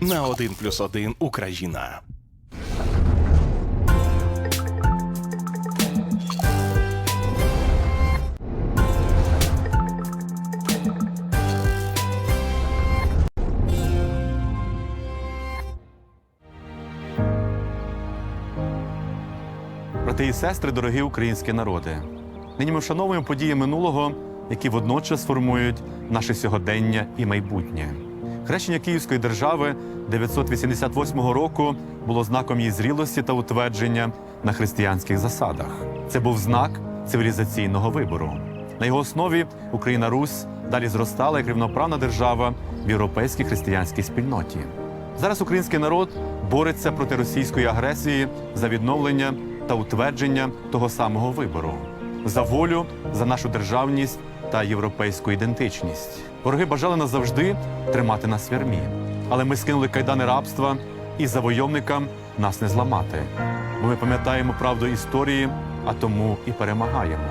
на 1 плюс 1 Україна. Брати і сестри, дорогі українські народи, нині ми вшановуємо події минулого, які водночас формують наше сьогодення і майбутнє. Хрещення Київської держави 988 року було знаком її зрілості та утвердження на християнських засадах. Це був знак цивілізаційного вибору. На його основі Україна Русь далі зростала як рівноправна держава в європейській християнській спільноті. Зараз український народ бореться проти російської агресії за відновлення та утвердження того самого вибору, за волю, за нашу державність та європейську ідентичність. Вороги бажали нас завжди тримати нас в ярмі, але ми скинули кайдани рабства і завойовникам нас не зламати. Бо ми пам'ятаємо правду історії, а тому і перемагаємо.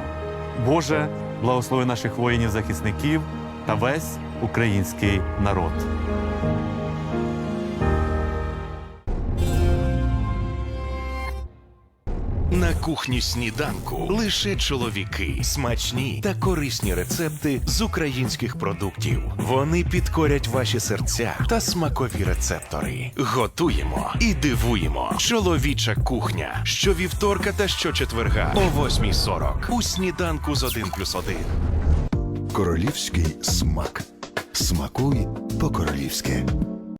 Боже, благослови наших воїнів-захисників та весь український народ. На кухні сніданку лише чоловіки, смачні та корисні рецепти з українських продуктів. Вони підкорять ваші серця та смакові рецептори. Готуємо і дивуємо. Чоловіча кухня щовівторка та щочетверга о 8.40 у сніданку з 1 плюс 1. Королівський смак. Смакуй по-королівськи.